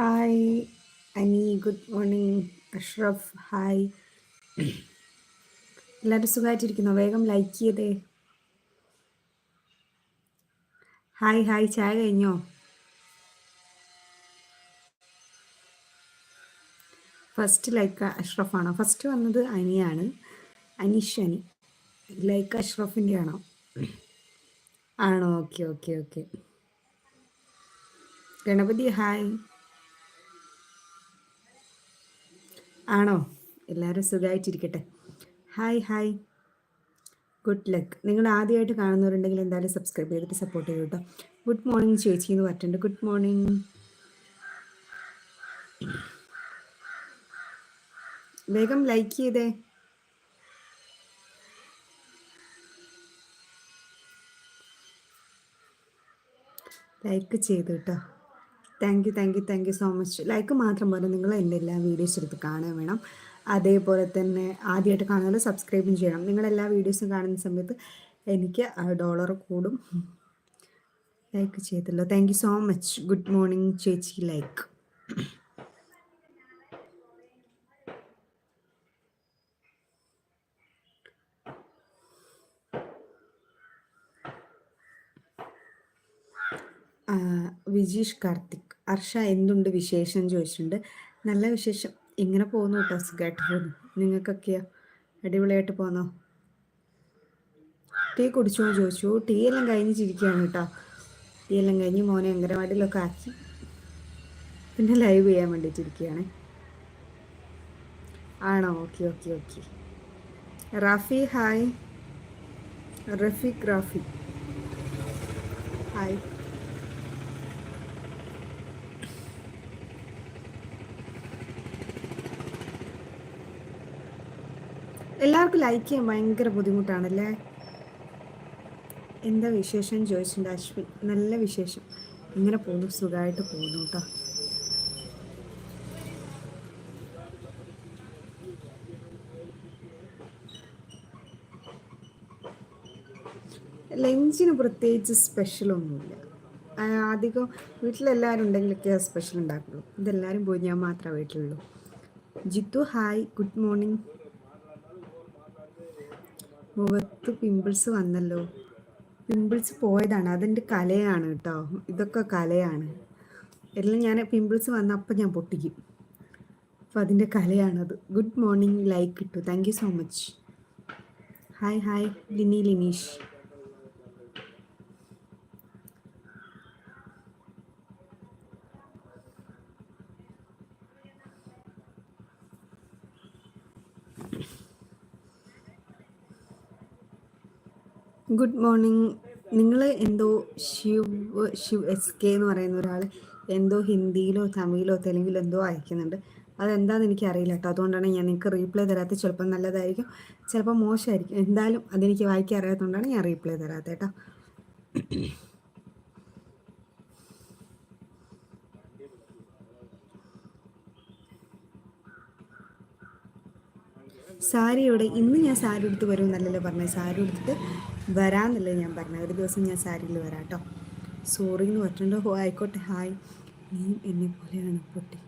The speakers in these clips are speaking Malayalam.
Hi Ani good morning Ashraf hi എല്ലാവരും സുഖമായിട്ടിരിക്കുന്നു? വേഗം ലൈക്ക് ചെയ്തേ. ഹായ് ഹായ് ചായ കഴിഞ്ഞോ? ഫസ്റ്റ് ലൈക്ക് അഷ്റഫ് ആണോ? ഫസ്റ്റ് വന്നത് അനിയാണ്. അനീഷ് അനി. ലൈക്ക് അഷ്റഫിന്റെ ആണോ? ആണോ? Okay okay okay Ganapathi hi ആണോ? എല്ലാവരും സുഖമായിട്ടിരിക്കട്ടെ ഹായ് ഹായ് ഗുഡ് ലക്ക് നിങ്ങൾ ആദ്യമായിട്ട് കാണുന്നവരുണ്ടെങ്കിൽ എന്തായാലും സബ്സ്ക്രൈബ് ചെയ്തിട്ട് സപ്പോർട്ട് ചെയ്യൂ കേട്ടോ ഗുഡ് മോർണിംഗ് ചേച്ചി എന്ന് പറഞ്ഞിട്ടുണ്ട്. ഗുഡ് മോർണിംഗ് വേഗം ലൈക്ക് ചെയ്തേ. ലൈക്ക് ചെയ്തു കേട്ടോ thank you thank you thank you so much like മാത്രം പോലെ നിങ്ങൾ എന്റെ എല്ലാ വീഡിയോസ് എടുത്ത് കാണാൻ വേണം. അതേപോലെ തന്നെ ആദ്യമായിട്ട് കാണുന്നത് സബ്സ്ക്രൈബും ചെയ്യണം. നിങ്ങളെല്ലാ വീഡിയോസും കാണുന്ന സമയത്ത് എനിക്ക് ഡോളർ കൂടും. ലൈക്ക് ചെയ്തല്ലോ thank you so much good morning ചേച്ചി. ലൈക്ക് വിജീഷ് കാർത്തിക്. അർഷ എന്തുണ്ട് വിശേഷം ചോദിച്ചിട്ടുണ്ട്. നല്ല വിശേഷം. ഇങ്ങനെ പോകുന്നു കേട്ടോ. സുഖമായിട്ട് പോകുന്നു. നിങ്ങൾക്കൊക്കെയോ? അടിപൊളിയായിട്ട് പോന്നോ ടീ കുടിച്ചോ ചോദിച്ചു. ടീ എല്ലാം കഴിഞ്ഞിരിക്കുകയാണ് കേട്ടോ. ടീ എല്ലാം കഴിഞ്ഞ് മോനെ അങ്കനവാടിയിലൊക്കെ ആക്കി പിന്നെ ലൈവ് ചെയ്യാൻ വേണ്ടിയിട്ടിരിക്കുകയാണ് ആണോ? Okay okay okay. Rafi hi. Rafeeq Rafi. Hi. എല്ലാവർക്കും ലൈക്ക് ചെയ്യാൻ ഭയങ്കര ബുദ്ധിമുട്ടാണല്ലേ? എന്താ വിശേഷം ചോദിച്ചിട്ടുണ്ട് അശ്വിൻ? നല്ല വിശേഷം. ഇങ്ങനെ പോകുന്നു സുഖമായിട്ട് പോകുന്നു കേട്ടോ. ലഞ്ചിന് പ്രത്യേകിച്ച് സ്പെഷ്യലൊന്നുമില്ല അധികം വീട്ടിലെല്ലാവരും ഉണ്ടെങ്കിലൊക്കെ സ്പെഷ്യൽ ഉണ്ടാക്കുള്ളൂ. ഇതെല്ലാവരും പോയി ഞാൻ മാത്രമേ വീട്ടിലുള്ളൂ. ജിത്തു ഹായ് ഗുഡ് മോർണിംഗ് മുഖത്ത് പിമ്പിൾസ് വന്നല്ലോ. പിമ്പിൾസ് പോയതാണ്. അതെന്റെ കലയാണ് കേട്ടോ. ഇതൊക്കെ കലയാണ്. എല്ലാം ഞാൻ പിമ്പിൾസ് വന്ന അപ്പം ഞാൻ പൊട്ടിക്കും. അപ്പോൾ അതിന്റെ കലയാണത്. ഗുഡ് മോർണിംഗ് ലൈക്ക് ഇട്ടു. Thank you so much. Hi hi. Lini Lineesh. Good morning നിങ്ങൾ എന്തോ ശിവ് ശിവ് എസ് കെ എന്ന് പറയുന്ന ഒരാൾ എന്തോ ഹിന്ദിയിലോ തമിഴിലോ തെലുങ്കിലോ എന്തോ അയക്കുന്നുണ്ട് അതെന്താണെന്ന് എനിക്ക് അറിയില്ല കേട്ടോ. അതുകൊണ്ടാണ് ഞാൻ നിങ്ങൾക്ക് റീപ്ലൈ തരാത്തത് ചിലപ്പോൾ നല്ലതായിരിക്കും ചിലപ്പോൾ മോശമായിരിക്കും. എന്തായാലും അതെനിക്ക് വായിക്കാൻ അറിയാത്തതുകൊണ്ടാണ് ഞാൻ റീപ്ലൈ തരാത്തത് കേട്ടോ. സാരിയോടെ ഇന്ന് ഞാൻ സാരി എടുത്ത് വരുമെന്നല്ലല്ലോ പറഞ്ഞത് സാരി എടുത്തിട്ട് വരാമെന്നല്ലേ ഞാൻ പറഞ്ഞത്. ഒരു ദിവസം ഞാൻ സാരിയിൽ വരാം കേട്ടോ. സോറി എന്ന് പറഞ്ഞിട്ടുണ്ടോ. ഓ ആയിക്കോട്ടെ. ഹായ് നീ എന്നെ പോലെയാണ് പൊട്ടി.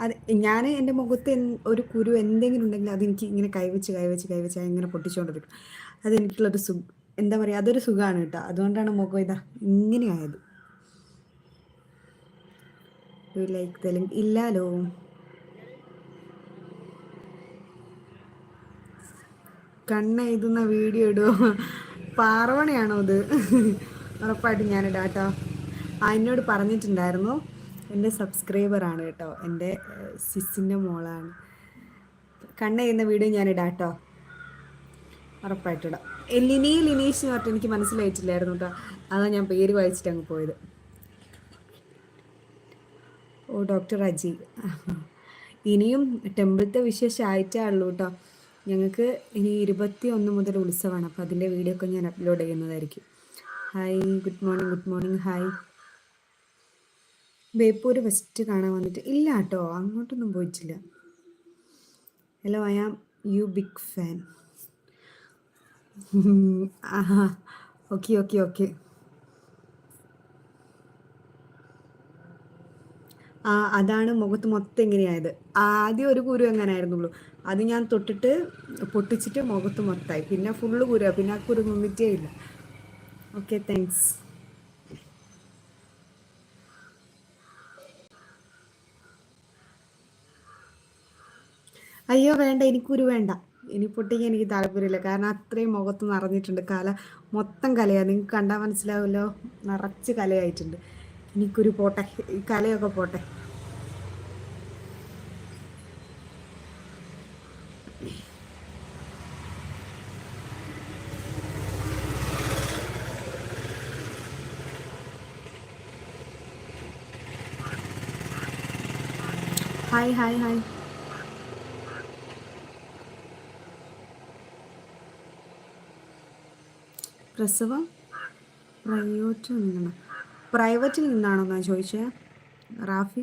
അത് ഞാൻ എന്റെ മുഖത്ത് ഒരു കുരു എന്തെങ്കിലും ഉണ്ടെങ്കിൽ അതെനിക്ക് ഇങ്ങനെ കൈവച്ച് കൈവച്ച് കൈവച്ച് ഇങ്ങനെ പൊട്ടിച്ചുകൊണ്ടിരിക്കും. അതെനിക്കുള്ളൊരു സുഖം എന്താ പറയുക അതൊരു സുഖമാണ് കേട്ടോ. അതുകൊണ്ടാണ് മുഖം ഇതാ ഇങ്ങനെയായത്. ലൈക്ക് തെലുങ്ക് ഇല്ലാലോ. കണ്ണെഴുതുന്ന വീഡിയോ ഇടുമോ പാറവണയാണോ അത് ഉറപ്പായിട്ടും ഞാൻ ഇടാട്ടോ ആ എന്നോട് പറഞ്ഞിട്ടുണ്ടായിരുന്നു എന്റെ സബ്സ്ക്രൈബറാണ് കേട്ടോ എന്റെ സിസിന്റെ മോളാണ്. കണ്ണെഴുതുന്ന വീഡിയോ ഞാൻ ഇടാട്ടോ കേട്ടോ ഉറപ്പായിട്ടിടാം ലിനി ലിനീഷ് എന്ന് പറഞ്ഞിട്ട് എനിക്ക് മനസ്സിലായിട്ടില്ലായിരുന്നു കേട്ടോ. അതാണ് ഞാൻ പേര് വായിച്ചിട്ട് അങ്ങ് പോയത്. ഓ ഡോക്ടർ അജി. ഇനിയും ടെമ്പിളത്തെ വിശേഷമായിട്ടേ ഉള്ളൂ കേട്ടോ. ഞങ്ങൾക്ക് ഇനി ഇരുപത്തി ഒന്ന് മുതൽ ഉത്സവമാണ്. അപ്പോൾ അതിന്റെ വീഡിയോ ഒക്കെ ഞാൻ അപ്ലോഡ് ചെയ്യുന്നതായിരിക്കും. Hi good morning good morning hi Beypore west കാണാൻ വന്നിട്ട് ഇല്ല കേട്ടോ അങ്ങോട്ടൊന്നും പോയിട്ടില്ല. Hello I am you big fan Aaha okay okay okay അതാണ് മുഖത്ത് മൊത്തം എങ്ങനെയായത് ആദ്യം ഒരു കുരു അങ്ങനെ ആയിരുന്നുള്ളൂ അത് ഞാൻ തൊട്ടിട്ട് പൊട്ടിച്ചിട്ട് മുഖത്ത് മൊത്തമായി. പിന്നെ ഫുള്ള് കുരു. പിന്നെ ആ കുരു നിന്നിട്ടേ ഇല്ല. ഓക്കെ താങ്ക്സ് അയ്യോ വേണ്ട. എനിക്കൊരു വേണ്ട. ഇനി പൊട്ടിക്ക് എനിക്ക് താല്പര്യമില്ല. കാരണം അത്രയും മുഖത്ത് നിറഞ്ഞിട്ടുണ്ട്. കല മൊത്തം കലയാണ് നിങ്ങൾക്ക് കണ്ടാൽ മനസ്സിലാവുമല്ലോ? നിറച്ച് കലയായിട്ടുണ്ട്. എനിക്കൊരു പോട്ടെ. ഈ കലയൊക്കെ പോട്ടെ. ഹായ് ഹായ് ഹായ് പ്രസവം പ്രയോജനം പ്രൈവറ്റിൽ നിന്നാണോ ചോദിച്ചത് റാഫി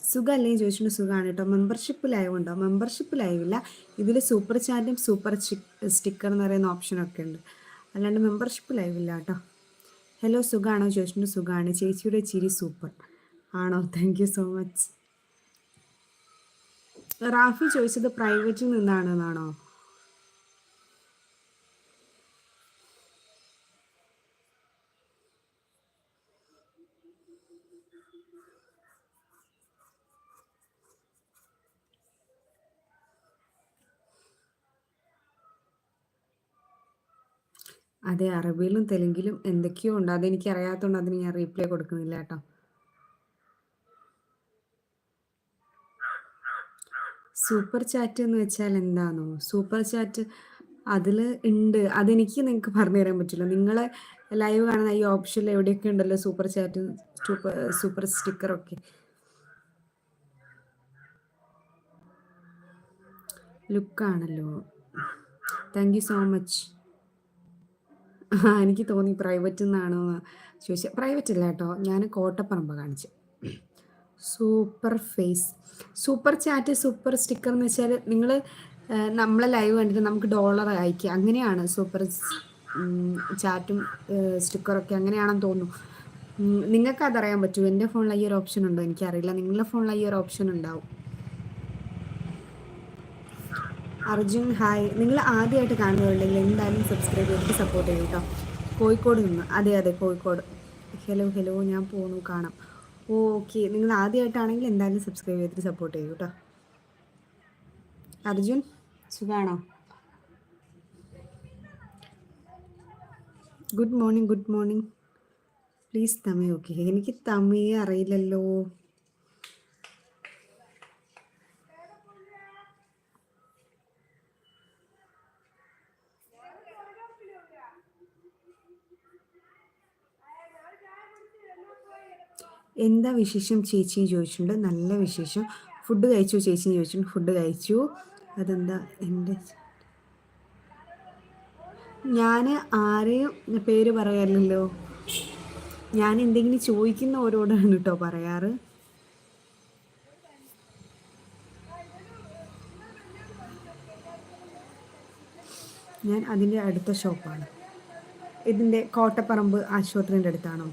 സുഖം അല്ലെങ്കിൽ ചോദിച്ചിട്ട് സുഖമാണ് കേട്ടോ മെമ്പർഷിപ്പ് ലൈവ് ഉണ്ടോ മെമ്പർഷിപ്പ് ലൈവ് ഇല്ല ഇതിൽ സൂപ്പർ ചാറ്റും സൂപ്പർ സ്റ്റിക്കർ എന്ന് പറയുന്ന ഓപ്ഷനൊക്കെ ഉണ്ട്. അല്ലാണ്ട് മെമ്പർഷിപ്പ് ലൈവ് ഇല്ല കേട്ടോ ഹലോ സുഖമാണോ ചോദിച്ചിട്ട് സുഖമാണ് ചേച്ചിയുടെ ചിരി സൂപ്പർ. ആണോ? Thank you so much Rafi ചോദിച്ചത് പ്രൈവറ്റിൽ നിന്നാണെന്നാണോ അതെ അറബിയിലും തെലുങ്കിലും എന്തൊക്കെയോ ഉണ്ട്. അറിയാത്തതുകൊണ്ട് അതിന് ഞാൻ റീപ്ലൈ കൊടുക്കുന്നില്ല കേട്ടോ. സൂപ്പർ ചാറ്റ് എന്ന് വെച്ചാൽ എന്താണോ സൂപ്പർ ചാറ്റ് അതിൽ ഉണ്ട്. അതെനിക്ക് നിങ്ങൾക്ക് പറഞ്ഞു തരാൻ പറ്റില്ല. നിങ്ങളെ ലൈവ് കാണുന്ന ഈ ഓപ്ഷനിൽ എവിടെയൊക്കെ ഉണ്ടല്ലോ സൂപ്പർ ചാറ്റ് സൂപ്പർ സൂപ്പർ സ്റ്റിക്കറൊക്കെ ലുക്കാണല്ലോ താങ്ക് യു സോ മച്ച് എനിക്ക് തോന്നി പ്രൈവറ്റ് നിന്നാണോ ചോദിച്ചത് പ്രൈവറ്റ് അല്ല കേട്ടോ. ഞാൻ കോട്ടപ്പറമ്പ് കാണിച്ചു. Super face super chat super sticker എന്ന് വെച്ചാൽ നിങ്ങൾ നമ്മളെ ലൈവ് കണ്ടിട്ട് നമുക്ക് ഡോളർ അയക്കുക അങ്ങനെയാണ് സൂപ്പർ ചാറ്റും സ്റ്റിക്കറൊക്കെ അങ്ങനെയാണെന്ന് തോന്നുന്നു. നിങ്ങൾക്ക് അതറിയാൻ പറ്റുമോ? എന്റെ ഫോണിൽ ഈ ഒരു ഓപ്ഷൻ ഉണ്ടോ? എനിക്കറിയില്ല. നിങ്ങളുടെ ഫോണിൽ ഈ ഒരു ഓപ്ഷൻ ഉണ്ടാവും. അർജുൻ ഹായ്. നിങ്ങൾ ആദ്യമായിട്ട് കാണുന്നവരുണ്ടെങ്കിൽ എന്തായാലും സബ്സ്ക്രൈബ് ചെയ്തിട്ട് സപ്പോർട്ട് ചെയ്യും കേട്ടോ കോഴിക്കോട് നിന്ന്. അതെ അതെ കോഴിക്കോട്. ഹലോ ഹലോ ഞാൻ പോണു കാണാം. ഓക്കെ നിങ്ങൾ ആദ്യമായിട്ടാണെങ്കിൽ എന്തായാലും സബ്സ്ക്രൈബ് ചെയ്തിട്ട് സപ്പോർട്ട് ചെയ്യൂ കേട്ടോ അർജുൻ? സുഖാണോ? Good morning good morning please Tamil okay എനിക്ക് തമിഴ് അറിയില്ലല്ലോ. എന്താ വിശേഷം ചേച്ചി ചോദിച്ചിട്ടുണ്ട്. നല്ല വിശേഷം. ഫുഡ് കഴിച്ചു ചേച്ചി ചോദിച്ചിട്ടുണ്ട്. ഫുഡ് കഴിച്ചു. അതെന്താ എന്റെ ഞാൻ ആരെയും പേര് പറയാറില്ലല്ലോ ഞാൻ എന്തെങ്കിലും ചോദിക്കുന്ന ഓരോടാണ് കേട്ടോ പറയാറ്. ഞാൻ അതിന്റെ അടുത്ത ഷോപ്പാണ് ഇതിന്റെ കോട്ടപ്പറമ്പ് ആശുപത്രിന്റെ അടുത്താണോ?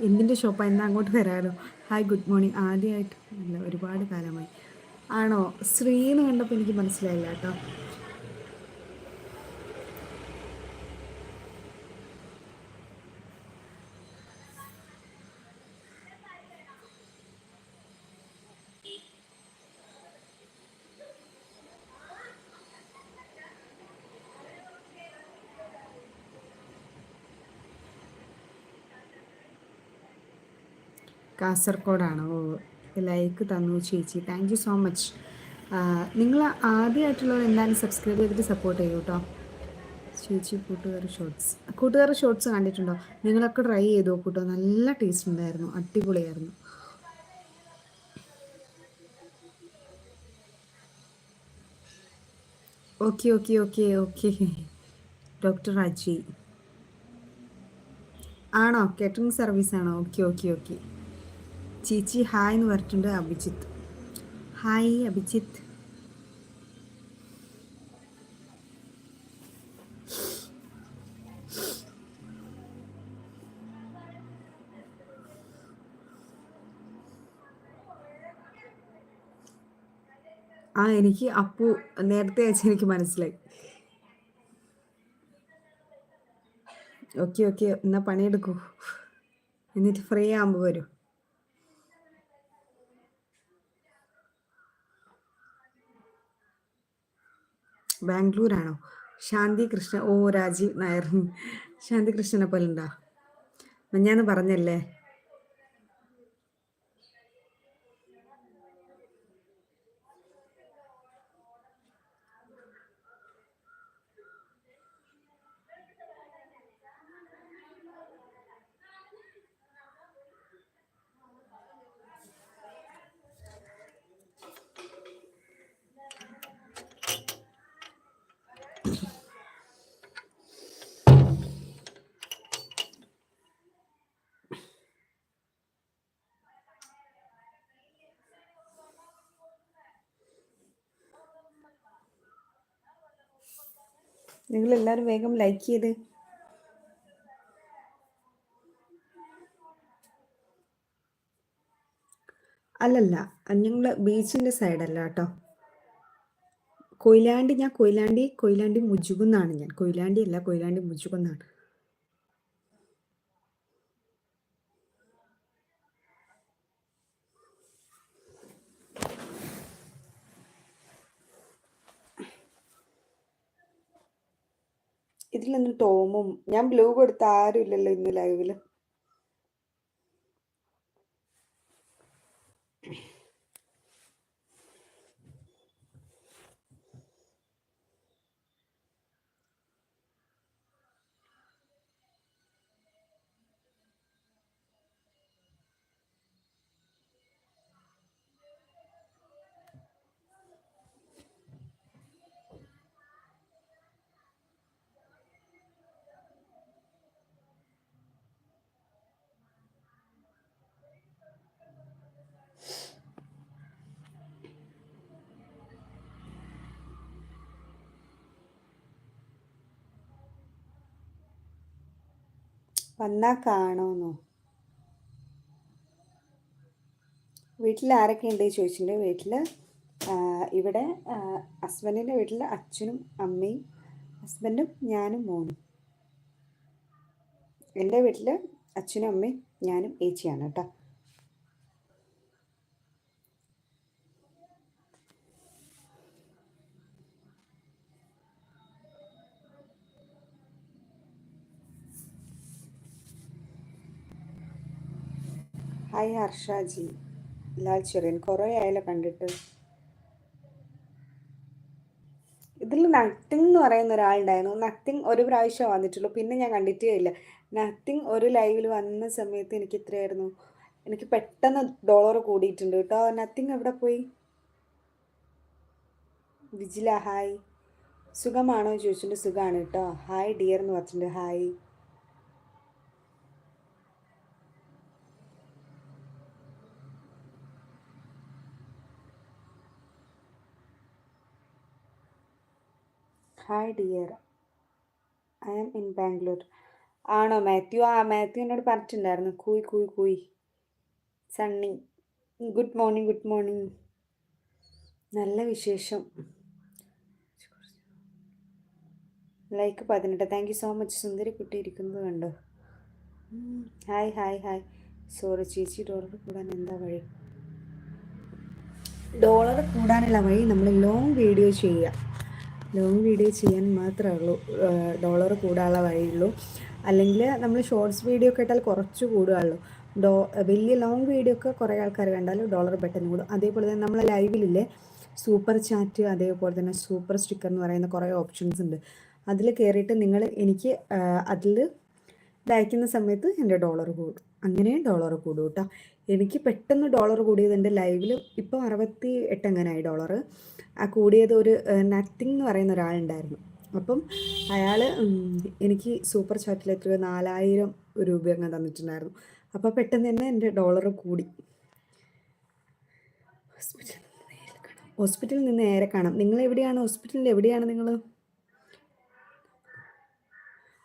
എന്തിന്റെ ഷോപ്പാണ് എന്താ അങ്ങോട്ട് വരാമല്ലോ ഹായ് ഗുഡ് മോർണിംഗ് ആദ്യമായിട്ട് അല്ല ഒരുപാട് കാലമായി. ആണോ? ശ്രീന്ന് കണ്ടപ്പോൾ എനിക്ക് മനസ്സിലായില്ല കേട്ടോ. കാസർഗോഡാണ് ഓ ലൈക്ക് തന്നു ചേച്ചി. താങ്ക് യു സോ മച്ച് നിങ്ങൾ ആദ്യമായിട്ടുള്ളവർ എന്തായാലും സബ്സ്ക്രൈബ് ചെയ്തിട്ട് സപ്പോർട്ട് ചെയ്യൂ കേട്ടോ ചേച്ചി കൂട്ടുകാർ ഷോർട്സ് കൂട്ടുകാർ ഷോർട്സ് കണ്ടിട്ടുണ്ടോ? നിങ്ങളൊക്കെ ട്രൈ ചെയ്ത് നോക്കൂട്ടോ നല്ല ടേസ്റ്റ് ഉണ്ടായിരുന്നു. അടിപൊളിയായിരുന്നു. Okay okay okay okay doctor Aji ആണോ? കേറ്ററിംഗ് സർവീസ് ആണോ? ഓക്കെ ഓക്കെ ഓക്കെ ചേച്ചി ഹായ് എന്ന് പറഞ്ഞിട്ടുണ്ട് അഭിജിത്ത്. ഹായ് അഭിജിത്ത്. ആ എനിക്ക് അപ്പു നേരത്തെ അയച്ച എനിക്ക് മനസ്സിലായി. ഓക്കെ ഓക്കെ എന്നാ പണിയെടുക്കൂ. എന്നിട്ട് ഫ്രീ ആകുമ്പോൾ വരൂ. ബാംഗ്ലൂരാണോ? ശാന്തി കൃഷ്ണ ഓ രാജീവ് നായർ. ശാന്തി കൃഷ്ണനെ പോലെ ഉണ്ടാ ഞാൻ പറഞ്ഞല്ലേ? നിങ്ങൾ എല്ലാവരും വേഗം ലൈക്ക് ചെയ്ത്. അല്ലല്ല ഞങ്ങൾ ബീച്ചിന്റെ സൈഡല്ല കേട്ടോ. കൊയിലാണ്ടി ഞാൻ കൊയിലാണ്ടി കൊയിലാണ്ടി മുജുകുന്നാണ് ഞാൻ. കൊയിലാണ്ടി അല്ല കൊയിലാണ്ടി മുജുകുന്നാണ് ഇതിലൊന്ന് ടോമും ഞാൻ ബ്ലൂ കൊടുത്ത ആരും ഇല്ലല്ലോ ഇന്ന് ലൈവിൽ വന്നാൽ കാണുമെന്നോ? വീട്ടിൽ ആരൊക്കെ ഉണ്ട് ചോദിച്ചിട്ടുണ്ട്. വീട്ടിൽ ഇവിടെ ഹസ്ബൻഡിന്റെ വീട്ടിൽ അച്ഛനും അമ്മയും ഹസ്ബൻഡും ഞാനും മോനും. എന്റെ വീട്ടിൽ അച്ഛനും അമ്മയും ഞാനും ഏച്ചിയാണ് കേട്ടോ. ഹായ് ഹർഷാജി ലാൽ ചെറിയൻ കുറേ ആയാലോ കണ്ടിട്ട്. ഇതിൽ നത്തിങ് എന്ന് പറയുന്ന ഒരാളുണ്ടായിരുന്നു. നത്തിങ് ഒരു പ്രാവശ്യം വന്നിട്ടുള്ളൂ. പിന്നെ ഞാൻ കണ്ടിട്ടേ ഇല്ല. നത്തിങ് ഒരു ലൈവിൽ വന്ന സമയത്ത് എനിക്ക് ഇത്രയായിരുന്നു. എനിക്ക് പെട്ടെന്ന് ഡോളർ കൂടിയിട്ടുണ്ട് കേട്ടോ. നത്തിങ് എവിടെ പോയി? വിജില ഹായ് സുഖമാണോ ചോദിച്ചിട്ടുണ്ട്. സുഖമാണ് കേട്ടോ. ഹായ് ഡിയർ എന്ന് പറഞ്ഞിട്ടുണ്ട്. Hi hi dear I am in Bangalore ആണോ? മാത്യു? ആ മാത്യു എന്നോട് പറഞ്ഞിട്ടുണ്ടായിരുന്നു. കൂയ് കൂയ് കൂയ്. Sunny. Good morning good morning നല്ല വിശേഷം. ലൈക്ക് പതിനെട്ട്. താങ്ക് യു സോ മച്ച് സുന്ദരി കുട്ടി ഇരിക്കുന്നത് കണ്ടോ? ഹായ് ഹായ് ഹായ് സോറി ചേച്ചി ഡോളർ കൂടാൻ എന്താ വഴി? ഡോളർ കൂടാനുള്ള വഴി നമ്മൾ ലോങ് വീഡിയോ ചെയ്യുക ലോങ് വീഡിയോ ചെയ്യാൻ മാത്രമേ ഉള്ളൂ ഡോളർ കൂടാനുള്ള വഴിയുള്ളൂ. അല്ലെങ്കിൽ നമ്മൾ ഷോർട്സ് വീഡിയോ ഒക്കെ ഇട്ടാൽ കുറച്ച് കൂടുകയുള്ളൂ. ഡോ വലിയ ലോങ് വീഡിയോ ഒക്കെ കുറേ ആൾക്കാർ കണ്ടാൽ ഡോളർ പെട്ടെന്ന് കൂടും. അതേപോലെ തന്നെ നമ്മൾ ലൈവിലില്ലേ സൂപ്പർ ചാറ്റ് അതേപോലെ തന്നെ സൂപ്പർ സ്റ്റിക്കർ എന്ന് പറയുന്ന കുറേ ഓപ്ഷൻസ് ഉണ്ട്. അതിൽ കയറിയിട്ട് നിങ്ങൾ എനിക്ക് അതിൽ ഇതയക്കുന്ന സമയത്ത് എന്റെ ഡോളർ കൂടും. അങ്ങനെ ഡോളർ കൂടും കേട്ടോ എനിക്ക് പെട്ടെന്ന് ഡോളർ കൂടിയത് എന്റെ ലൈവിൽ ഇപ്പം അറുപത്തി എട്ട് എങ്ങനെയായി ഡോളർ ആ കൂടിയത് ഒരു നത്തിങ് എന്ന് പറയുന്ന ഒരാളുണ്ടായിരുന്നു. അപ്പം അയാൾ എനിക്ക് സൂപ്പർ ചാറ്റിൽ എത്രയോ നാലായിരം രൂപ അങ്ങ് തന്നിട്ടുണ്ടായിരുന്നു. അപ്പോൾ പെട്ടെന്ന് തന്നെ എന്റെ ഡോളർ കൂടി. ഹോസ്പിറ്റലിൽ നിന്ന് നേരെ കാണാം. നിങ്ങൾ എവിടെയാണ്? ഹോസ്പിറ്റലിൽ എവിടെയാണ് നിങ്ങൾ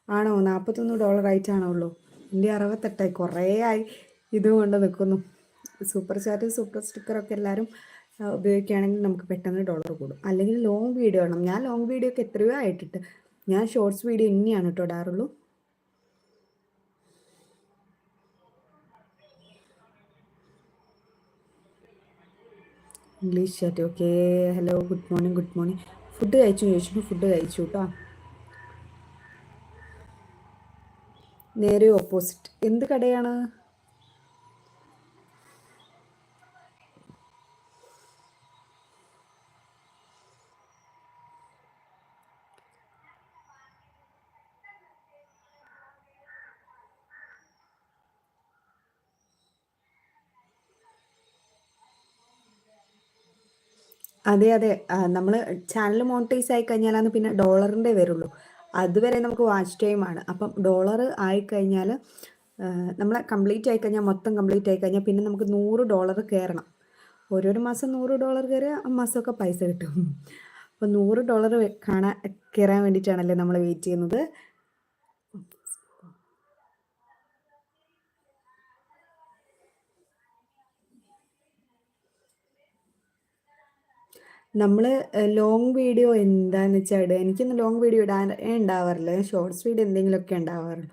ആണോ? നാൽപ്പത്തൊന്ന് ഡോളർ ആയിട്ടാണോ ഉള്ളൂ? എന്റെ അറുപത്തെട്ടായി കുറേ ആയി. ഇതുകൊണ്ട് നിൽക്കുന്നു സൂപ്പർ ചാറ്റ് സൂപ്പർ സ്റ്റിക്കറൊക്കെ എല്ലാവരും ഉപയോഗിക്കുകയാണെങ്കിൽ നമുക്ക് പെട്ടെന്ന് ഡോളർ കൂടും. അല്ലെങ്കിൽ ലോങ് വീഡിയോ ആണ് ഞാൻ ലോങ് വീഡിയോ ഒക്കെ എത്രയോ ആയിട്ടിട്ട്. ഞാൻ ഷോർട്സ് വീഡിയോ ഇനിയാണ് കേട്ടോ ഇടാറുള്ളൂ. English chat okay hello good morning good morning food കഴിച്ചു? ചോദിച്ചു ഫുഡ് കഴിച്ചു കേട്ടോ നേരെ ഓപ്പോസിറ്റ് എന്ത് കടയാണ്? അതെ അതെ. നമ്മൾ ചാനൽ മോണിറ്റൈസ് ആയി കഴിഞ്ഞാലാണ് പിന്നെ ഡോളറിന്റെ വരുള്ളൂ. അതുവരെ നമുക്ക് വാച്ച് ടൈം ആണ്. അപ്പം ഡോളർ ആയിക്കഴിഞ്ഞാൽ നമ്മൾ കംപ്ലീറ്റ് ആയി ആയിക്കഴിഞ്ഞാൽ മൊത്തം കംപ്ലീറ്റ് ആയി ആയിക്കഴിഞ്ഞാൽ പിന്നെ നമുക്ക് നൂറ് ഡോളർ കയറണം ഓരോരോ മാസം നൂറ് ഡോളർ കയറിയ ആ മാസമൊക്കെ പൈസ കിട്ടും. അപ്പോൾ നൂറ് ഡോളർ കാണാൻ കയറാൻ വേണ്ടിയിട്ടാണല്ലേ നമ്മൾ വെയിറ്റ് ചെയ്യുന്നത്. നമ്മൾ ലോങ് വീഡിയോ എന്താന്ന് വെച്ചാൽ എനിക്കൊന്നും ലോങ് വീഡിയോ ഇടാൻ ഉണ്ടാവാറില്ല ഷോർട്സ് വീഡിയോ എന്തെങ്കിലുമൊക്കെ ഉണ്ടാവാറുള്ളൂ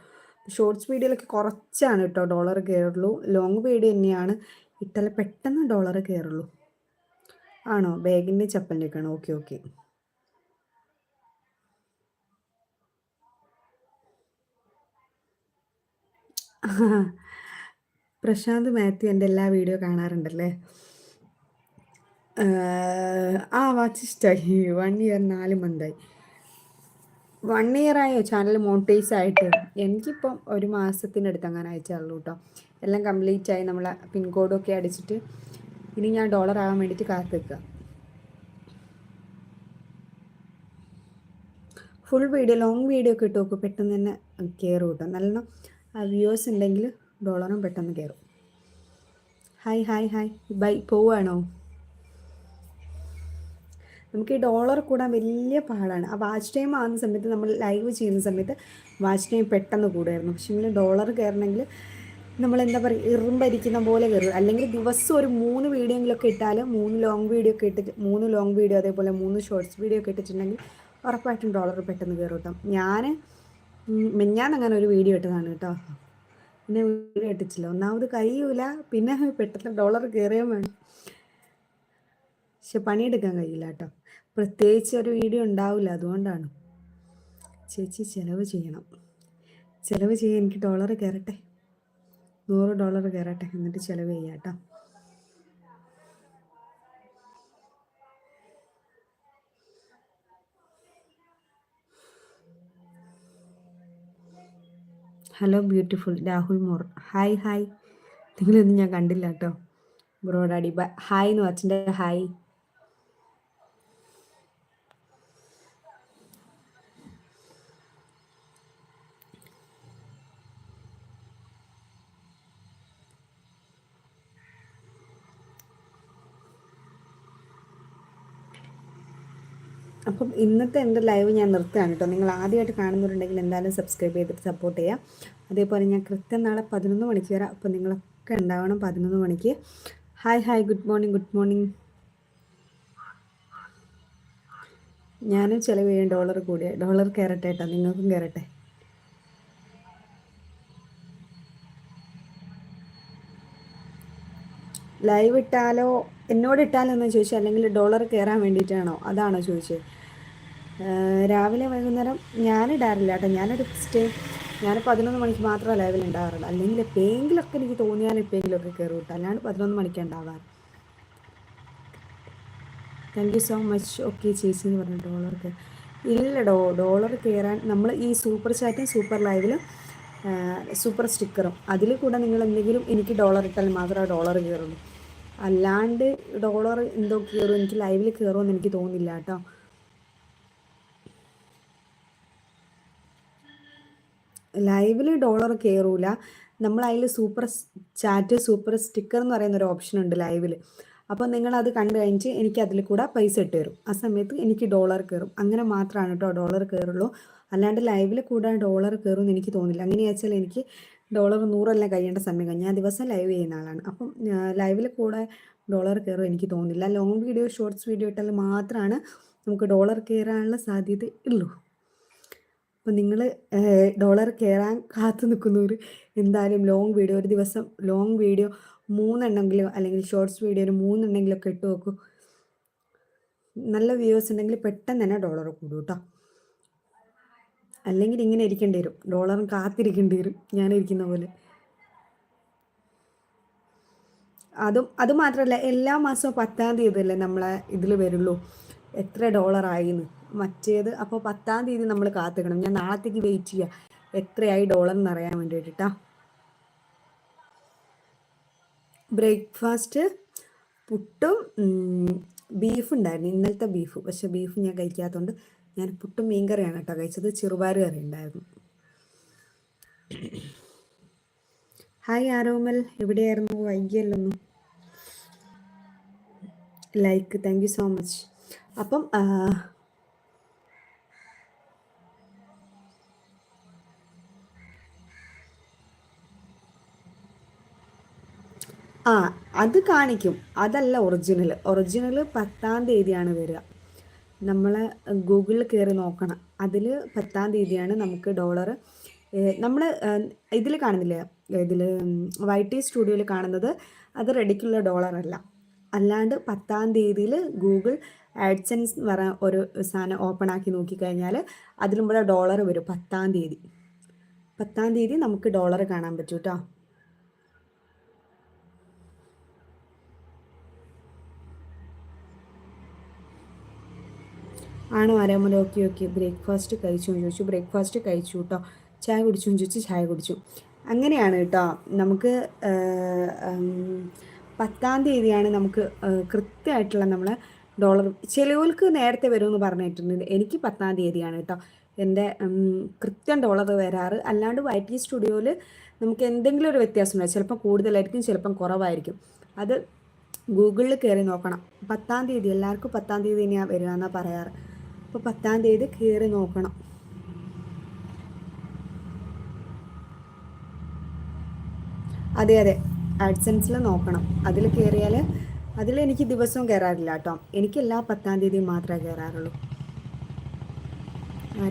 ഷോർട്സ് വീഡിയോയിലൊക്കെ കുറച്ചാണ് കേട്ടോ ഡോളർ കയറുള്ളൂ ലോങ് വീഡിയോ തന്നെയാണ്. ഇട്ടാൽ പെട്ടെന്ന് ഡോളർ കയറുള്ളൂ ആണോ? ബാഗിന്റെ ചപ്പലിന്റെയൊക്കെയാണ് ഓക്കെ ഓക്കെ പ്രശാന്ത് മാത്യു എന്റെ എല്ലാ വീഡിയോ കാണാറുണ്ടല്ലേ? ആ വാച്ച് ഇഷ്ടമായി വൺ ഇയർ നാല് മന്തായി വൺ ഇയർ ആയോ? ചാനൽ മോണിറ്റൈസ് ആയിട്ട്. എനിക്കിപ്പം ഒരു മാസത്തിനടുത്ത് അങ്ങനെ അയച്ചുള്ളൂ കേട്ടോ. എല്ലാം കംപ്ലീറ്റ് ആയി. നമ്മൾ പിൻകോഡൊക്കെ അടിച്ചിട്ട് ഇനി ഞാൻ ഡോളർ ആവാൻ വേണ്ടിയിട്ട് കാത്തു നിൽക്കുക. ഫുൾ വീഡിയോ ലോങ് വീഡിയോ ഒക്കെ ഇട്ട് നോക്കും. പെട്ടെന്ന് തന്നെ കയറും കേട്ടോ. നല്ലോണം വ്യൂവേഴ്സ് ഉണ്ടെങ്കിൽ ഡോളറും പെട്ടെന്ന് കയറും ഹായ് ഹായ് ഹായ് ബൈ പോവാണോ? നമുക്ക് ഈ ഡോളർ കൂടാൻ വലിയ പാടാണ്. ആ വാച്ച് ടൈം ആകുന്ന സമയത്ത് നമ്മൾ ലൈവ് ചെയ്യുന്ന സമയത്ത് വാച്ച് ടൈം പെട്ടെന്ന് കൂടുമായിരുന്നു. പക്ഷേ ഇങ്ങനെ ഡോളർ കയറണമെങ്കിൽ നമ്മൾ എന്താ പറയുക ഇറുമ്പരിക്കുന്ന പോലെ കയറും അല്ലെങ്കിൽ ദിവസം ഒരു മൂന്ന് വീഡിയോങ്കിലൊക്കെ ഇട്ടാൽ മൂന്ന് ലോങ് വീഡിയോ ഒക്കെ ഇട്ടിട്ട് മൂന്ന് ലോങ് വീഡിയോ അതേപോലെ മൂന്ന് ഷോർട്സ് വീഡിയോ ഒക്കെ ഇട്ടിട്ടുണ്ടെങ്കിൽ ഉറപ്പായിട്ടും ഡോളർ പെട്ടെന്ന് കയറും കേട്ടോ. ഞാൻ ഞാൻ അങ്ങനെ ഒരു വീഡിയോ ഇട്ടതാണ് കേട്ടോ. പിന്നെ വീഡിയോ ഇട്ടിച്ചില്ല ഒന്നാമത് കഴിയൂല. പിന്നെ പെട്ടെന്ന് ഡോളർ കയറിയാൽ വേണം പക്ഷെ പണിയെടുക്കാൻ കഴിയില്ല കേട്ടോ. പ്രത്യേകിച്ച് ഒരു വീഡിയോ ഉണ്ടാവില്ല അതുകൊണ്ടാണ്. ചേച്ചി ചിലവ് ചെയ്യണം. ചിലവ് ചെയ്യാൻ എനിക്ക് ഡോളർ കയറട്ടെ? നൂറ് ഡോളർ കയറട്ടെ? എന്നിട്ട് ചിലവ് ചെയ്യാം കേട്ടോ. Hello beautiful Rahul Mor. Hi hi. നിങ്ങളൊന്നും ഞാൻ കണ്ടില്ല കേട്ടോ. ബ്രോഡാഡി ബൈ ഹായ് എന്ന് വച്ചിന്റെ ഹായ്. അപ്പം ഇന്നത്തെ എന്റെ ലൈവ് ഞാൻ നിർത്തുകയാണ് കേട്ടോ. നിങ്ങൾ ആദ്യമായിട്ട് കാണുന്നവരുണ്ടെങ്കിൽ എന്തായാലും സബ്സ്ക്രൈബ് ചെയ്തിട്ട് സപ്പോർട്ട് ചെയ്യാം അതേപോലെ ഞാൻ കൃത്യം നാളെ പതിനൊന്ന് മണിക്ക് വരാം. അപ്പോൾ നിങ്ങളൊക്കെ ഉണ്ടാവണം പതിനൊന്ന് മണിക്ക്. Hi hi good morning good morning ഞാനും ചിലവ് ചെയ്യാൻ ഡോളർ കൂടിയ ഡോളർ കയറട്ടെ കേട്ടോ. നിങ്ങൾക്കും കയറട്ടെ. ലൈവ് ഇട്ടാലോ എന്നോട് ഇട്ടാലോ എന്ന് ചോദിച്ചാൽ അല്ലെങ്കിൽ ഡോളർ കയറാൻ വേണ്ടിയിട്ടാണോ? അതാണോ ചോദിച്ചത് രാവിലെ വൈകുന്നേരം ഞാൻ ഇടാറില്ല കേട്ടോ. ഞാനൊരു സ്റ്റേ ഞാൻ പതിനൊന്ന് മണിക്ക് മാത്രമേ ലൈവിൽ ഉണ്ടാവാറുള്ളൂ അല്ലെങ്കിൽ എപ്പോഴെങ്കിലൊക്കെ എനിക്ക് തോന്നിയാൽ എപ്പോഴെങ്കിലുമൊക്കെ കയറും കേട്ടോ അല്ലാണ്ട് പതിനൊന്ന് മണിക്ക് ഉണ്ടാവാറ് thank you so much okay ചേച്ചി എന്ന് പറഞ്ഞു ഡോളർക്ക് ഇല്ലടോ ഡോളർ കയറാൻ നമ്മൾ ഈ സൂപ്പർ ചാറ്റും സൂപ്പർ ലൈവിലും സൂപ്പർ സ്റ്റിക്കറും അതിൽ കൂടെ നിങ്ങൾ എന്തെങ്കിലും എനിക്ക് ഡോളർ ഇട്ടാൽ മാത്രമേ ഡോളർ കയറുള്ളൂ അല്ലാണ്ട് ഡോളർ എന്തോ കയറും എനിക്ക് ലൈവിൽ കയറുമെന്ന് എനിക്ക് തോന്നില്ല കേട്ടോ. ലൈവിൽ ഡോളർ കയറൂല നമ്മൾ അതിൽ സൂപ്പർ ചാറ്റ് സൂപ്പർ സ്റ്റിക്കർ എന്ന് പറയുന്ന ഒരു ഓപ്ഷൻ ഉണ്ട് ലൈവിൽ അപ്പോൾ നിങ്ങൾ അത് കണ്ടു കഴിഞ്ഞിട്ട് എനിക്ക് അതിൽ കൂടെ പൈസ ഇട്ട് തരും. ആ സമയത്ത് എനിക്ക് ഡോളർ കയറും അങ്ങനെ മാത്രമാണ് കേട്ടോ ഡോളർ കയറുള്ളൂ അല്ലാണ്ട് ലൈവിൽ കൂടെ ഡോളർ കയറും എന്ന് എനിക്ക് തോന്നില്ല അങ്ങനെ വെച്ചാൽ എനിക്ക് ഡോളർ നൂറെല്ലാം കഴിയേണ്ട സമയം കഴിഞ്ഞ്. ഞാൻ ദിവസം ലൈവ് ചെയ്യുന്ന ആളാണ്. അപ്പം ലൈവിൽ കൂടെ ഡോളർ കയറും എനിക്ക് തോന്നില്ല ലോങ് വീഡിയോ ഷോർട്സ് വീഡിയോ ഇട്ടാൽ മാത്രമാണ് നമുക്ക് ഡോളർ കയറാനുള്ള സാധ്യത ഉള്ളൂ. അപ്പോൾ നിങ്ങൾ ഡോളർ കയറാൻ കാത്തു നിൽക്കുന്നവർ എന്തായാലും ലോങ് വീഡിയോ ഒരു ദിവസം ലോങ് വീഡിയോ മൂന്നെണ്ണെങ്കിലും അല്ലെങ്കിൽ ഷോർട്സ് വീഡിയോ ഒരു മൂന്നെണ്ണെങ്കിലും ഒക്കെ ഇട്ട് നോക്കൂ. നല്ല വ്യൂവേഴ്സ് ഉണ്ടെങ്കിൽ പെട്ടെന്ന് തന്നെ ഡോളർ കൂടും കേട്ടോ അല്ലെങ്കിൽ ഇങ്ങനെ ഇരിക്കേണ്ടി വരും. ഡോളറും കാത്തിരിക്കേണ്ടി വരും. ഞാനിരിക്കുന്ന പോലെ. അതും അത് മാത്രമല്ല എല്ലാ മാസവും പത്താം തീയതി അല്ലേ നമ്മളെ ഇതിൽ വരുള്ളൂ. എത്ര ഡോളർ ആയിന്ന് മറ്റേത് അപ്പോൾ പത്താം തീയതി നമ്മൾ കാത്തിക്കണം. ഞാൻ നാളത്തേക്ക് വെയിറ്റ് ചെയ്യുക എത്രയായി ഡോളർ എന്ന് അറിയാൻ വേണ്ടിയിട്ടാ. ബ്രേക്ക്ഫാസ്റ്റ് പുട്ടും ബീഫ് ഉണ്ടായിരുന്നു. ഇന്നലത്തെ ബീഫ് പക്ഷെ ബീഫ് ഞാൻ കഴിക്കാത്തതുകൊണ്ട് ഞാൻ പുട്ടും മീൻ കറിയാണ് കേട്ടോ കഴിച്ചത്. ചെറുപാറ് കറി ഉണ്ടായിരുന്നു. ഹായ് ആരോമൽ. എവിടെയായിരുന്നു? വൈകിയല്ലൊന്നും. Like thank you so much അപ്പം ആ അത് കാണിക്കും. അതല്ല ഒറിജിനൽ ഒറിജിനൽ പത്താം തീയതിയാണ് വരിക. നമ്മൾ ഗൂഗിളിൽ കയറി നോക്കണം. അതിൽ പത്താം തീയതിയാണ് നമുക്ക് ഡോളർ നമ്മൾ ഇതിൽ കാണുന്നില്ലേ? ഇതിൽ വൈ സ്റ്റുഡിയോയിൽ കാണുന്നത് അത് റെഡിക്കുള്ള ഡോളർ അല്ല. അല്ലാണ്ട് പത്താം തീയതിയിൽ ഗൂഗിൾ ആഡ്സൻസ് എന്ന് പറഞ്ഞ ഒരു സാധനം ഓപ്പൺ ആക്കി നോക്കിക്കഴിഞ്ഞാൽ അതിലും കൂടെ ഡോളർ വരും പത്താം തീയതി. പത്താം തീയതി നമുക്ക് ഡോളർ കാണാൻ പറ്റും കേട്ടോ ആണോ ആരാമല ഓക്കെ ഓക്കെ ബ്രേക്ക്ഫാസ്റ്റ് കഴിച്ചു എന്ന് ചോദിച്ചു. ബ്രേക്ക്ഫാസ്റ്റ് കഴിച്ചു കേട്ടോ ചായ കുടിച്ചു എന്ന് ചോദിച്ചു ചായ കുടിച്ചു. അങ്ങനെയാണ് കേട്ടോ നമുക്ക് പത്താം തീയതിയാണ് നമുക്ക് കൃത്യമായിട്ടുള്ള നമ്മൾ ഡോളർ ചിലവുകൾക്ക് നേരത്തെ വരുമെന്ന് പറഞ്ഞിട്ടുണ്ട്. എനിക്ക് പത്താം തീയതിയാണ് കേട്ടോ എന്റെ കൃത്യം ഡോളർ വരാറ്. അല്ലാണ്ട് വൈറ്റി സ്റ്റുഡിയോയിൽ നമുക്ക് എന്തെങ്കിലും ഒരു വ്യത്യാസം ഉണ്ടാവും. ചിലപ്പം കൂടുതലായിരിക്കും ചിലപ്പം കുറവായിരിക്കും. അത് ഗൂഗിളിൽ കയറി നോക്കണം. പത്താം തീയതി എല്ലാവർക്കും പത്താം തീയതി തന്നെയാണ് വരിക എന്നാണ് പറയാറ്. അപ്പോൾ പത്താം തീയതി കയറി നോക്കണം. അതെ അതെ. ആഡ്സൻസിൽ നോക്കണം. അതിൽ കയറിയാൽ അതിൽ എനിക്ക് ദിവസവും കയറാറില്ല കേട്ടോ. എനിക്ക് എല്ലാ പത്താം തീയതി മാത്രമേ കയറാറുള്ളൂ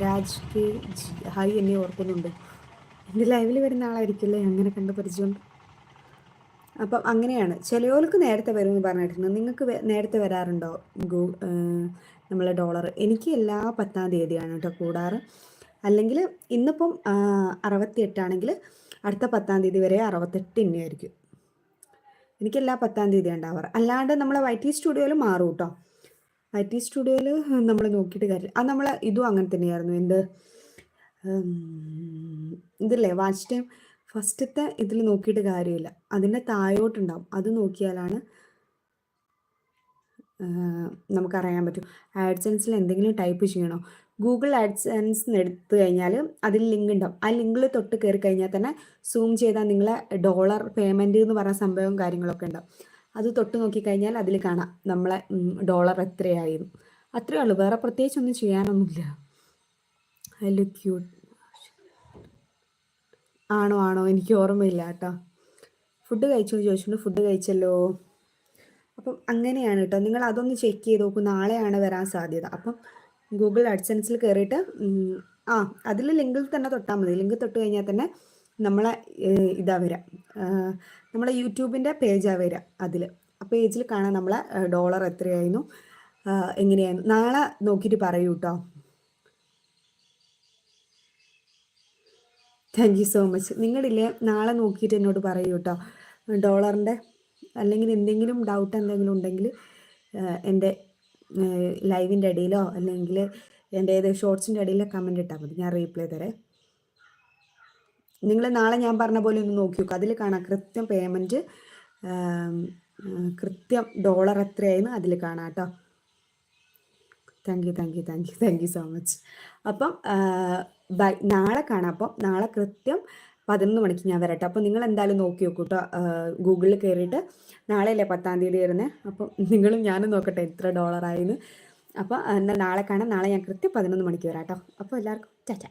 രാജ് കെ ഹായ് എന്നെ ഓർക്കുന്നുണ്ട്. എന്റെ ലൈവിൽ വരുന്ന ആളായിരിക്കില്ലേ അങ്ങനെ കണ്ട് പരിചയമുണ്ട് അപ്പം അങ്ങനെയാണ്. ചിലയോൾക്ക് നേരത്തെ വരും എന്ന് പറഞ്ഞിട്ടുണ്ട്. നിങ്ങൾക്ക് നേരത്തെ വരാറുണ്ടോ? ഗൂ നമ്മളെ ഡോളർ എനിക്ക് എല്ലാ പത്താം തീയതിയാണ് കേട്ടോ കൂടാറ്. അല്ലെങ്കിൽ ഇന്നിപ്പം അറുപത്തി എട്ടാണെങ്കിൽ അടുത്ത പത്താം തീയതി വരെ അറുപത്തെട്ട് ഇന്നായിരിക്കും എനിക്ക് എല്ലാ പത്താം തീയതി ഉണ്ടാവാറ്. അല്ലാണ്ട് നമ്മളെ വൈ ടി സ്റ്റുഡിയോയിൽ മാറും കേട്ടോ. വൈ ടി സ്റ്റുഡിയോയിൽ നമ്മൾ നോക്കിയിട്ട് കാര്യം അത് നമ്മൾ ഇതും അങ്ങനെ തന്നെയായിരുന്നു. എന്ത് ഇതില്ലേ വാച്ച് ടൈം ഫസ്റ്റത്തെ ഇതിൽ നോക്കിയിട്ട് കാര്യമില്ല. അതിന്റെ താഴോട്ടുണ്ടാവും. അത് നോക്കിയാലാണ് നമുക്കറിയാൻ പറ്റും. ആഡ്സെൻസിൽ എന്തെങ്കിലും ടൈപ്പ് ചെയ്യണോ? ഗൂഗിൾ ആഡ്സെൻസ് എടുത്തു കഴിഞ്ഞാൽ അതിൽ ലിങ്ക് ഉണ്ടാവും. ആ ലിങ്കിൽ തൊട്ട് കയറി കഴിഞ്ഞാൽ തന്നെ സൂം ചെയ്താൽ നിങ്ങളെ ഡോളർ പേയ്മെന്റ് എന്ന് പറയുന്ന സംഭവവും കാര്യങ്ങളൊക്കെ ഉണ്ടാവും. അത് തൊട്ട് നോക്കിക്കഴിഞ്ഞാൽ അതിൽ കാണാം നമ്മളെ ഡോളർ എത്രയായിരുന്നു അത്രയേ ഉള്ളൂ. വേറെ പ്രത്യേകിച്ച് ഒന്നും ചെയ്യാനൊന്നുമില്ല. ഐ ലുക്ക് ക്യൂട്ട് ആണോ ആണോ? എനിക്ക് ഓർമ്മയില്ല കേട്ടോ. ഫുഡ് കഴിച്ചോ ചോദിച്ചിട്ടുണ്ട്. ഫുഡ് കഴിച്ചല്ലോ. അപ്പം അങ്ങനെയാണ് കേട്ടോ. നിങ്ങൾ അതൊന്ന് ചെക്ക് ചെയ്ത് നോക്കൂ. നാളെയാണ് വരാൻ സാധ്യത. അപ്പം ഗൂഗിൾ അഡ്സൻസിൽ കയറിയിട്ട് ആ അതിൽ ലിങ്കിൽ തന്നെ തൊട്ടാൽ മതി. ലിങ്ക് തൊട്ട് കഴിഞ്ഞാൽ തന്നെ നമ്മളെ ഇതാ വരിക നമ്മളെ യൂട്യൂബിന്റെ പേജാണ് വരിക അതിൽ. ആ പേജിൽ കാണാൻ നമ്മളെ ഡോളർ എത്രയായിരുന്നു? എങ്ങനെയായിരുന്നു? നാളെ നോക്കിയിട്ട് പറയൂ കേട്ടോ. താങ്ക് യു സോ മച്ച് നിങ്ങളില്ലേ നാളെ നോക്കിയിട്ട് എന്നോട് പറയൂ കേട്ടോ ഡോളറിന്റെ അല്ലെങ്കിൽ എന്തെങ്കിലും ഡൗട്ട് എന്തെങ്കിലും ഉണ്ടെങ്കിൽ എന്റെ ലൈവിന്റെ ഇടയിലോ അല്ലെങ്കിൽ എന്റെ ഏത് ഷോർട്സിന്റെ ഇടയിലോ കമന്റ് ഇട്ടാൽ മതി. ഞാൻ റീപ്ലൈ തരേ. നിങ്ങൾ നാളെ ഞാൻ പറഞ്ഞ പോലെ ഒന്ന് നോക്കി നോക്കുക അതിൽ കാണാം കൃത്യം പേയ്മെന്റ് കൃത്യം ഡോളർ എത്രയായിരുന്നു അതിൽ കാണാം കേട്ടോ thank you thank you thank you thank you so much അപ്പം ബൈ നാളെ കാണാം. അപ്പം നാളെ കൃത്യം പതിനൊന്ന് മണിക്ക് ഞാൻ വരട്ടെ അപ്പം നിങ്ങൾ എന്തായാലും നോക്കി നോക്കൂ കേട്ടോ ഗൂഗിളിൽ കയറിയിട്ട് നാളെയല്ലേ പത്താം തീയതി വരുന്നത് അപ്പം നിങ്ങളും ഞാനും നോക്കട്ടെ എത്ര ഡോളറായിന്ന്. അപ്പോൾ എന്നാൽ നാളെ കാണാം. നാളെ ഞാൻ കൃത്യം പതിനൊന്ന് മണിക്ക് വരാം കേട്ടോ. അപ്പോൾ എല്ലാവർക്കും ചാച്ച